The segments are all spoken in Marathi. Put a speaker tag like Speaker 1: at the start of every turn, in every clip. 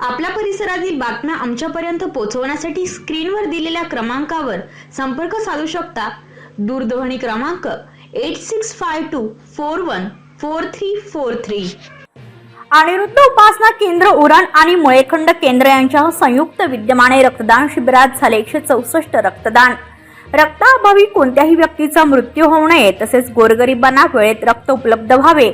Speaker 1: आपल्या परिसरातील बातम्या आमच्यापर्यंत पोहोचवण्यासाठी स्क्रीनवर दिलेल्या क्रमांकावर संपर्क साधू शकता. दूरध्वनी क्रमांक eight six five two four one four three four three.
Speaker 2: Aniruddha Upasana Kendra Uran आणि मुळेखंड केंद्र यांच्या संयुक्त विद्यमाने रक्तदान शिबिरात झाले. एकशे चौसष्ट रक्तदान. रक्ताअभावी कोणत्याही व्यक्तीचा मृत्यू होऊ नये तसेच गोरगरिबांना वेळेत रक्त उपलब्ध व्हावे.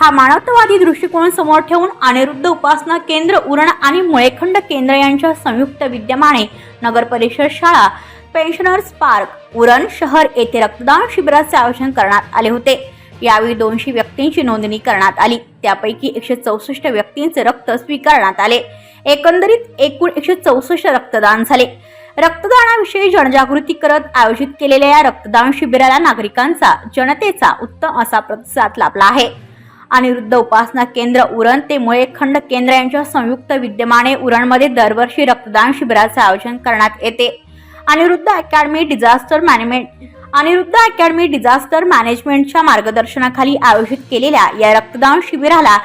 Speaker 2: हा मानवतावादी दृष्टिकोन समोर ठेवून अनिरुद्ध उपासना केंद्र उरण आणि मुळेखंड केंद्र यांच्या संयुक्त विद्यमाने नगर परिषद शाळा पेन्शनर्स पार्क उरण शहर येथे रक्तदान शिबिराचे आयोजन करण्यात आले होते. यावेळी दोनशे व्यक्तींची नोंदणी करण्यात आली. त्यापैकी एकशे चौसष्ट व्यक्तींचे रक्त स्वीकारण्यात आले. एकंदरीत एकूण एकशे चौसष्ट रक्तदान झाले. रक्तदानाविषयी जनजागृती करत आयोजित केलेल्या या रक्तदान शिबिराला नागरिकांचा जनतेचा उत्तम असा प्रतिसाद लाभला आहे. अनिरुद्ध उपासना केंद्र उरण ते मुळे खंड केंद्र यांच्या संयुक्त विद्यमाने उरणमध्ये दरवर्षी रक्तदान शिबिराचे आयोजन करण्यात येते. Aniruddha academy disaster management Aniruddha academy disaster मॅनेजमेंटच्या मार्गदर्शनाखाली आयोजित केलेल्या या रक्तदान शिबिराला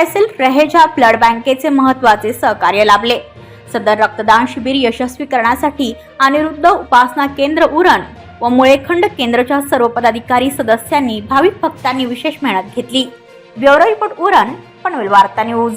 Speaker 2: एस एल रहेजा ब्लड बँकेचे महत्त्वाचे सहकार्य लाभले. सदर रक्तदान शिबिर यशस्वी करण्यासाठी अनिरुद्ध उपासना केंद्र उरण व मुळेखंड केंद्राच्या सर्व पदाधिकारी सदस्यांनी भाविक भक्तांनी विशेष मेहनत घेतली. ब्युरो रिपोर्ट उरण पनवेल वार्ता न्यूज.